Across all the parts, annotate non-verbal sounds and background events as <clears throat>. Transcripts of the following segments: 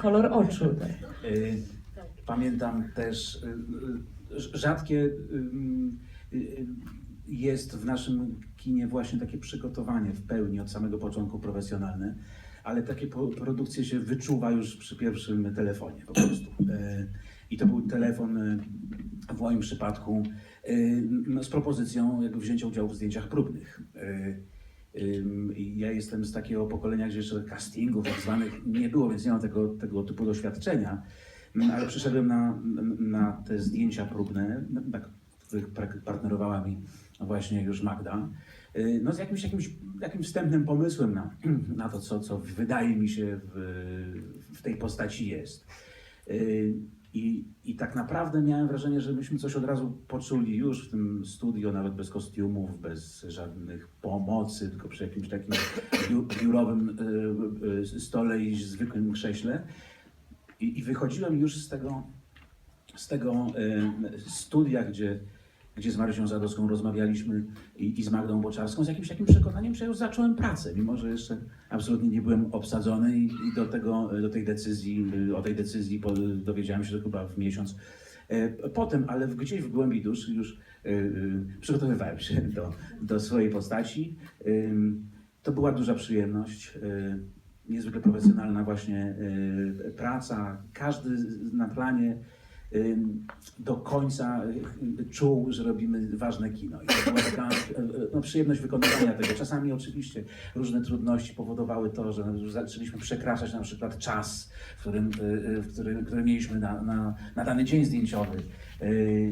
Kolor oczu. Tak. Y, Pamiętam też y, y, rzadkie jest w naszym kinie właśnie takie przygotowanie w pełni od samego początku profesjonalne, ale takie produkcje się wyczuwa już przy pierwszym telefonie po prostu. I to był telefon w moim przypadku no, z propozycją jakby wzięcia udziału w zdjęciach próbnych. Ja jestem z takiego pokolenia, gdzie jeszcze castingów tak zwanych nie było, więc nie mam tego, tego typu doświadczenia. Ale przyszedłem na, na te zdjęcia próbne, na- na których partnerowała mi właśnie już Magda, no z jakimś, jakimś, jakimś wstępnym pomysłem na, <clears throat> na to, co, co wydaje mi się w, w tej postaci jest. Tak naprawdę miałem wrażenie, że myśmy coś od razu poczuli już w tym studio, nawet bez kostiumów, bez żadnych pomocy, tylko przy jakimś takim biu- biurowym y, y, stole i zwykłym krześle. I, I wychodziłem już z tego, z tego y, studia, gdzie, gdzie z Marysią Zadowską rozmawialiśmy i, i z Magdą Boczarską, z jakimś takim przekonaniem, że już zacząłem pracę, mimo że jeszcze absolutnie nie byłem obsadzony i, i do, tego, do tej decyzji, o tej decyzji po, dowiedziałem się chyba w miesiąc e, potem, ale gdzieś w głębi duszy już y, y, przygotowywałem się do, do swojej postaci. To była duża przyjemność, niezwykle profesjonalna właśnie praca. Każdy na planie do końca czuł, że robimy ważne kino. I to była taka y, y, no, przyjemność wykonywania tego. Czasami oczywiście różne trudności powodowały to, że zaczęliśmy przekraczać na przykład czas, w którym, y, w którym, który mieliśmy na, na, na dany dzień zdjęciowy.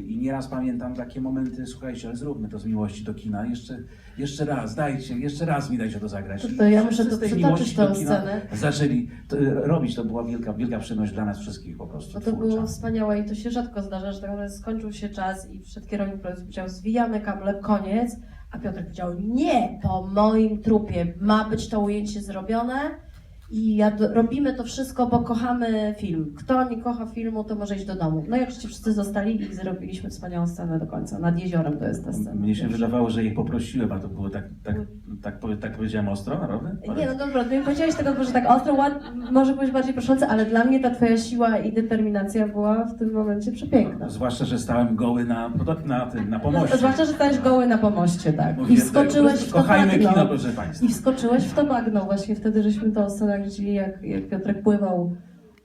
I nieraz pamiętam takie momenty, słuchajcie, ale zróbmy to z miłości do kina. Jeszcze, jeszcze raz, dajcie, jeszcze raz mi dajcie to zagrać. To, to ja muszę tej przytoczyć miłości tę do kina scenę. Zaczęli to, robić, to była wielka, wielka przyjemność dla nas wszystkich po prostu. No to było wspaniałe to się rzadko zdarza, że tak naprawdę skończył się czas i przed kierownik powiedział zwijamy kable, koniec, a Piotr powiedział nie, po moim trupie ma być to ujęcie zrobione i ja do, robimy to wszystko, bo kochamy film. Kto nie kocha filmu, to może iść do domu. No i oczywiście wszyscy zostali i zrobiliśmy wspaniałą scenę do końca. Nad jeziorem to jest ta scena. Mnie się wydawało, że ich poprosiłem, a to było tak, tak, tak, powie- tak powiedziałem ostro, naprawdę? Nie, no dobra, ty nie powiedziałeś tego, że tak ostro, ład, może być bardziej proszące, ale dla mnie ta twoja siła i determinacja była w tym momencie przepiękna. Zwłaszcza, że stałem goły na, na tym, na pomoście. Zwłaszcza, że stałeś goły na pomoście, tak. I Mówię, wskoczyłeś po w to Kochajmy bagno. kino, proszę Państwa. I wskoczyłeś w to bagno. Właśnie wtedy, żeśmy tą scenę widzieli, jak, jak Piotrek pływał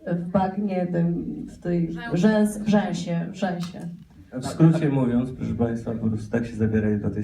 w bagnie, tym, w tej rzęs, rzęsie, rzęsie. W skrócie mówiąc, proszę Państwa, po prostu tak się zabierali do tej